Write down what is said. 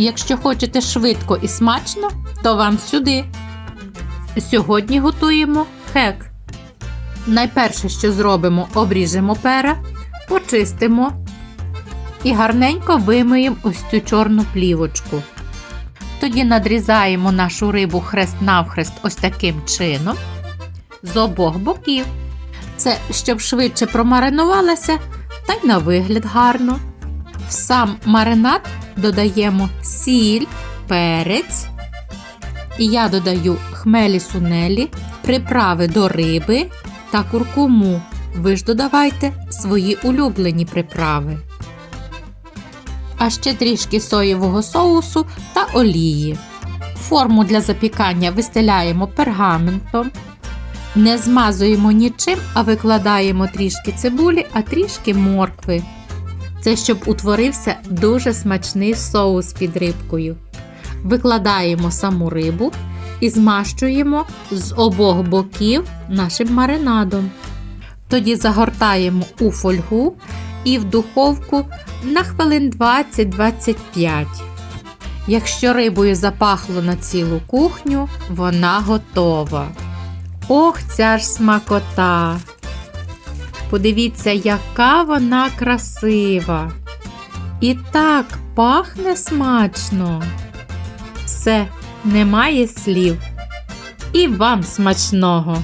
Якщо хочете швидко і смачно, то вам сюди. Сьогодні готуємо хек. Найперше, що зробимо, обріжемо пера, почистимо і гарненько вимиємо ось цю чорну плівочку. Тоді надрізаємо нашу рибу хрест-навхрест ось таким чином з обох боків. Це щоб швидше промаринувалася та й на вигляд гарно. В сам маринад додаємо сіль, перець. І я додаю хмелі сунелі, приправи до риби та куркуму. Ви ж додавайте свої улюблені приправи. А ще трішки соєвого соусу та олії. Форму для запікання вистеляємо пергаментом. Не змазуємо нічим, а викладаємо трішки цибулі, а трішки моркви. Це щоб утворився дуже смачний соус під рибкою. Викладаємо саму рибу і змащуємо з обох боків нашим маринадом. Тоді загортаємо у фольгу і в духовку на хвилин 20-25. Якщо рибою запахло на цілу кухню, вона готова. Ох, ця ж смакота! Подивіться, яка вона красива. І так пахне смачно. Все, немає слів. І вам смачного!